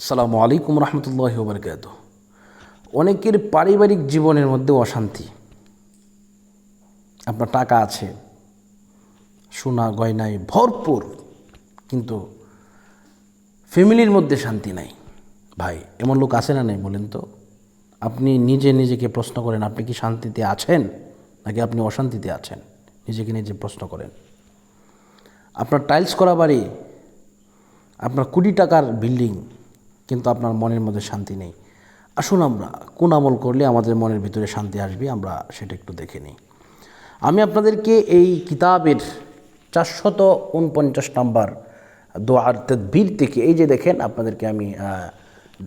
আসসালামু আলাইকুম রহমতুল্লাহ বরকাত অনেকের পারিবারিক জীবনের মধ্যে অশান্তি। আপনার টাকা আছে, সোনা, গয়নায় ভরপুর, কিন্তু ফ্যামিলির মধ্যে শান্তি নাই। ভাই, এমন লোক আছে না নাই বলেন তো? আপনি নিজে নিজেকে প্রশ্ন করেন, আপনি কি শান্তিতে আছেন? নাকি আপনি অশান্তিতে আছেন? নিজেকে নিজে প্রশ্ন করেন। আপনার টাইলস করা বাড়ি, আপনার কোটি টাকার বিল্ডিং কিন্তু আপনার মনের মধ্যে শান্তি নেই। আসুন আমরা কোন আমল করলে আমাদের মনের ভিতরে শান্তি আসবে আমরা সেটা একটু দেখে নিই। আমি আপনাদেরকে এই কিতাবের চারশত উনপঞ্চাশ নাম্বার দোয়ার তদ্বির থেকে এই যে দেখেন আপনাদেরকে আমি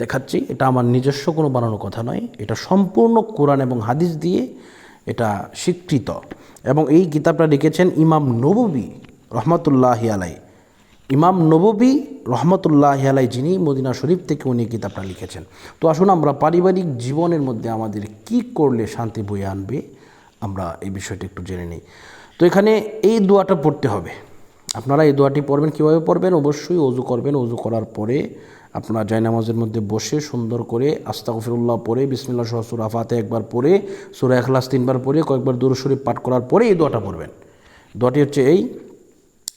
দেখাচ্ছি, এটা আমার নিজস্ব কোনো বানানো কথা নয়, এটা সম্পূর্ণ কোরআন এবং হাদিস দিয়ে এটা স্বীকৃত। এবং এই কিতাবটা লিখেছেন ইমাম নববী রহমতুল্লাহ আলাই ইমাম নববী রহমতুল্লাহ আলাই যিনি মদিনা শরীফ থেকে উনি কিতাবটা লিখেছেন। তো আসুন আমরা পারিবারিক জীবনের মধ্যে আমাদের কি করলে শান্তি বয়ে আনবে, আমরা এই বিষয়টা একটু জেনে নিই। তো এখানে এই দোয়াটা পড়তে হবে। আপনারা এই দোয়াটি পড়বেন, কীভাবে পড়বেন? অবশ্যই অজু করবেন। অজু করার পরে আপনারা জায়নামাজের মধ্যে বসে সুন্দর করে আস্তাগফিরুল্লাহ পড়ে বিসমিল্লা সহ সুরা ফাতে একবার পড়ে, সুরা এখলাস তিনবার পড়ে, কয়েকবার দুরু শরীফ পাঠ করার পরে এই দোয়াটা পড়বেন। দোয়াটি হচ্ছে এই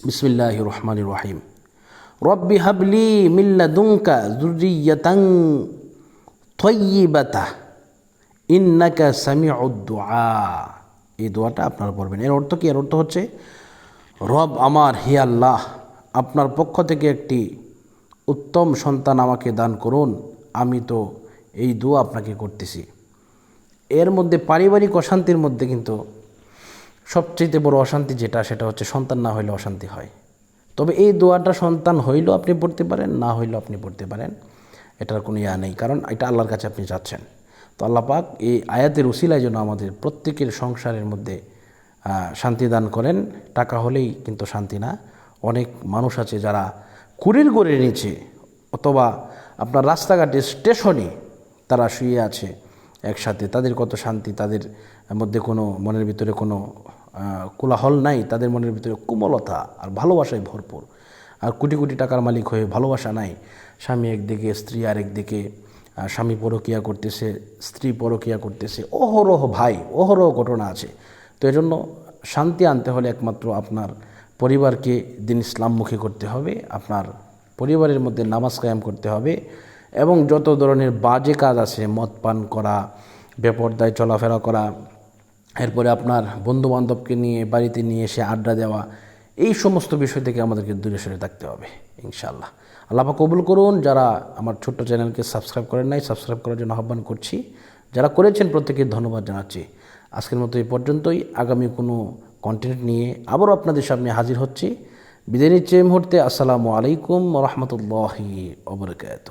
বিসমিল্লাহ রহমান রহিম রব্বি হাবলি মিল্লা দুঙ্কা জুরিয়াতাং থয়িবাতা ইন্নাকা সামি দোয়া এই দোয়াটা আপনারা পড়বেন। এর অর্থ কি? এর অর্থ হচ্ছে, রব আমার, হে আল্লাহ, আপনার পক্ষ থেকে একটি উত্তম সন্তান আমাকে দান করুন। আমি তো এই দোয়া আপনাকে করতেছি। এর মধ্যে পারিবারিক অশান্তির মধ্যে কিন্তু সবচেয়ে বড় অশান্তি যেটা, সেটা হচ্ছে সন্তান না হইলে অশান্তি হয়। তবে এই দোয়াটা সন্তান হইলেও আপনি পড়তে পারেন, না হইলেও আপনি পড়তে পারেন, এটার কোনো ইয়া নেই। কারণ এটা আল্লাহর কাছে আপনি যাচ্ছেন তো আল্লাহ পাক এই আয়াতের উসিলায় যেন আমাদের প্রত্যেকের সংসারের মধ্যে শান্তি দান করেন। টাকা হলেই কিন্তু শান্তি না। অনেক মানুষ আছে যারা কুড়ির গড়ে নিচে অথবা আপনার রাস্তাঘাটে স্টেশনে তারা শুয়ে আছে একসাথে। তাদের কত শান্তি, তাদের মধ্যে কোনো, মনের ভিতরে কোনো কোলাহল নাই, তাদের মনের ভিতরে কোমলতা আর ভালোবাসায় ভরপুর। আর কোটি কোটি টাকার মালিক হয়ে ভালোবাসা নাই, স্বামী একদিকে, স্ত্রী আরেকদিকে স্বামী পরকিয়া করতেছে, স্ত্রী পরকিয়া করতেছে, অহরহ ভাই, অহরহ ঘটনা আছে। তো এজন্য শান্তি আনতে হলে একমাত্র আপনার পরিবারকে দিন ইসলামমুখী করতে হবে, আপনার পরিবারের মধ্যে নামাজ কায়াম করতে হবে এবং যত ধরনের বাজে কাজ আছে, মদ পান করা, বেপরদায় চলাফেরা করা এরপরে আপনার বন্ধু বান্ধবকে নিয়ে, বাড়িতে নিয়ে এসে আড্ডা দেওয়া, এই সমস্ত বিষয় থেকে আমাদেরকে দূরে সরে থাকতে হবে, ইনশাআল্লাহ। আল্লাহ কবুল করুন। যারা আমার ছোট্ট চ্যানেলকে সাবস্ক্রাইব করেন নাই, সাবস্ক্রাইব করার জন্য আহ্বান করছি। যারা করেছেন প্রত্যেকে ধন্যবাদ জানাচ্ছি। আজকের মতো এই পর্যন্তই। আগামী কোনো কন্টেন্ট নিয়ে আবারও আপনাদের সামনে হাজির হচ্ছি। বিদায় নিচ্ছে এই মুহূর্তে। আসসালামু আলাইকুম রহমতুল্লাহি ওবরকাত